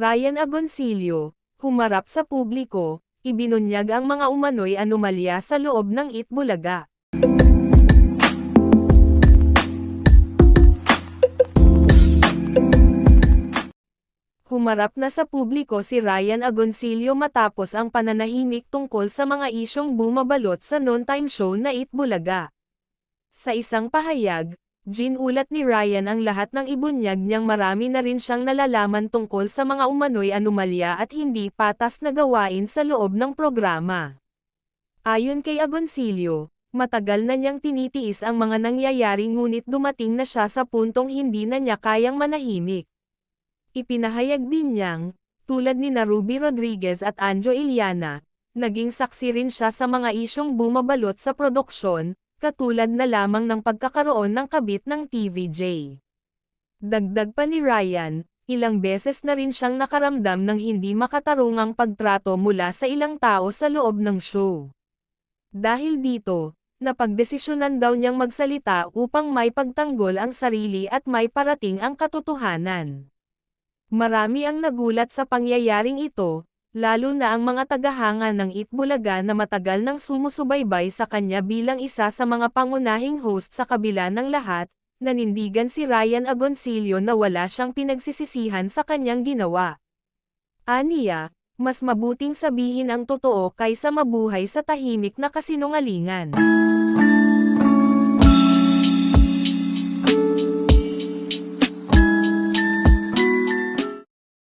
Ryan Agoncillo, humarap sa publiko, ibinunyag ang mga umano'y anomalya sa loob ng Itbulaga. Humarap na sa publiko si Ryan Agoncillo matapos ang pananahimik tungkol sa mga isyong bumabalot sa noontime show na Itbulaga. Sa isang pahayag, ginulat ni Ryan ang lahat ng ibunyag niyang marami na rin siyang nalalaman tungkol sa mga umano'y anomalya at hindi patas na gawain sa loob ng programa. Ayon kay Agoncillo, matagal na niyang tinitiis ang mga nangyayari ngunit dumating na siya sa puntong hindi na niya kayang manahimik. Ipinahayag din niyang, tulad ni Ruby Rodriguez at Anjo Iliana, naging saksi rin siya sa mga isyong bumabalot sa produksyon, katulad na lamang ng pagkakaroon ng kabit ng TVJ. Dagdag pa ni Ryan, ilang beses na rin siyang nakaramdam ng hindi makatarungang pagtrato mula sa ilang tao sa loob ng show. Dahil dito, napagdesisyonan daw niyang magsalita upang may pagtanggol ang sarili at may parating ang katotohanan. Marami ang nagulat sa pangyayaring ito, lalo na ang mga tagahanga ng Itbulaga na matagal nang sumusubaybay sa kanya bilang isa sa mga pangunahing host sa kabila ng lahat, nanindigan si Ryan Agoncillo na wala siyang pinagsisisihan sa kanyang ginawa. Aniya, mas mabuting sabihin ang totoo kaysa mabuhay sa tahimik na kasinungalingan.